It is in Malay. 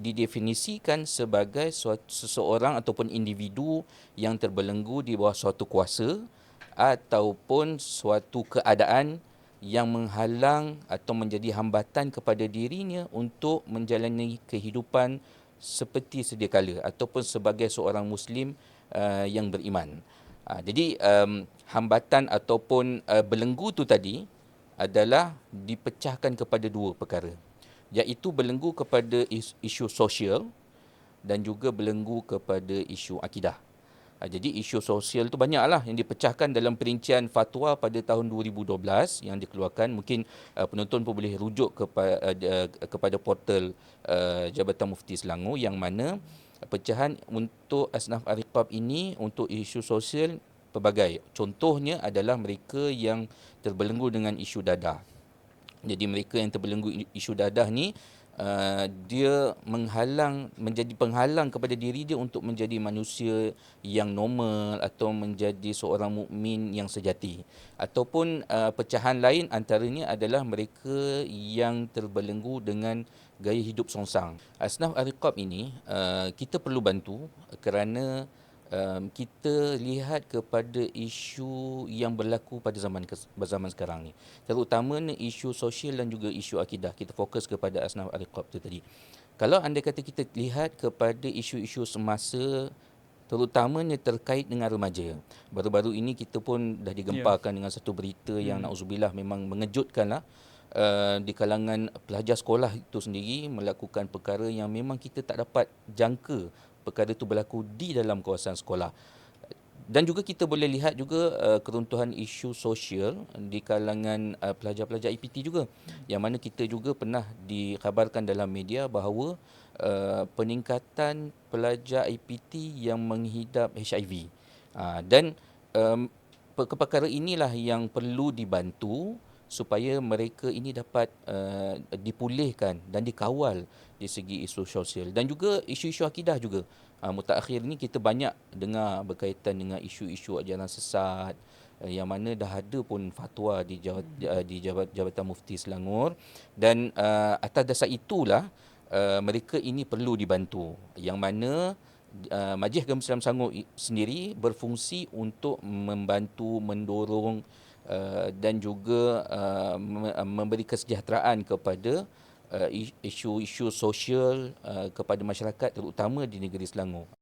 didefinisikan sebagai seseorang ataupun individu yang terbelenggu di bawah suatu kuasa ataupun suatu keadaan yang menghalang atau menjadi hambatan kepada dirinya untuk menjalani kehidupan seperti sedia kala ataupun sebagai seorang muslim uh, yang beriman. Uh, jadi um, hambatan ataupun uh, belenggu tu tadi adalah dipecahkan kepada dua perkara iaitu belenggu kepada isu sosial dan juga belenggu kepada isu akidah. Ha, jadi isu sosial tu banyaklah yang dipecahkan dalam perincian fatwa pada tahun 2012 yang dikeluarkan. Mungkin uh, penonton pun boleh rujuk kepada, uh, kepada portal uh, Jabatan Mufti Selangor yang mana pecahan untuk asnaf ariqab ini untuk isu sosial pelbagai. Contohnya adalah mereka yang terbelenggu dengan isu dadah. Jadi mereka yang terbelenggu isu dadah ni uh, dia menghalang menjadi penghalang kepada diri dia untuk menjadi manusia yang normal atau menjadi seorang mukmin yang sejati. Ataupun uh, pecahan lain antaranya adalah mereka yang terbelenggu dengan gaya hidup songsang. Asnaf Ariqab ini uh, kita perlu bantu kerana um, kita lihat kepada isu yang berlaku pada zaman zaman sekarang ni. Terutama isu sosial dan juga isu akidah. Kita fokus kepada asnaf al-qab tu tadi. Kalau anda kata kita lihat kepada isu-isu semasa terutamanya terkait dengan remaja. Baru-baru ini kita pun dah digemparkan yeah. dengan satu berita yang hmm. nauzubillah memang mengejutkanlah Uh, di kalangan pelajar sekolah itu sendiri melakukan perkara yang memang kita tak dapat jangka perkara itu berlaku di dalam kawasan sekolah. Dan juga kita boleh lihat juga uh, keruntuhan isu sosial di kalangan uh, pelajar-pelajar IPT juga. Yang mana kita juga pernah dikhabarkan dalam media bahawa uh, peningkatan pelajar IPT yang menghidap HIV. Uh, dan um, perkara inilah yang perlu dibantu supaya mereka ini dapat uh, dipulihkan dan dikawal di segi isu sosial. Dan juga isu-isu akidah juga. Uh, mutakhir ni kita banyak dengar berkaitan dengan isu-isu ajaran sesat uh, yang mana dah ada pun fatwa di jawat, uh, di jabat, Jabatan Mufti Selangor. Dan uh, atas dasar itulah uh, mereka ini perlu dibantu. Yang mana uh, Majlis Agama Islam Selangor sendiri berfungsi untuk membantu mendorong Uh, dan juga uh, memberi kesejahteraan kepada uh, isu-isu sosial kepada masyarakat terutama di negeri Selangor.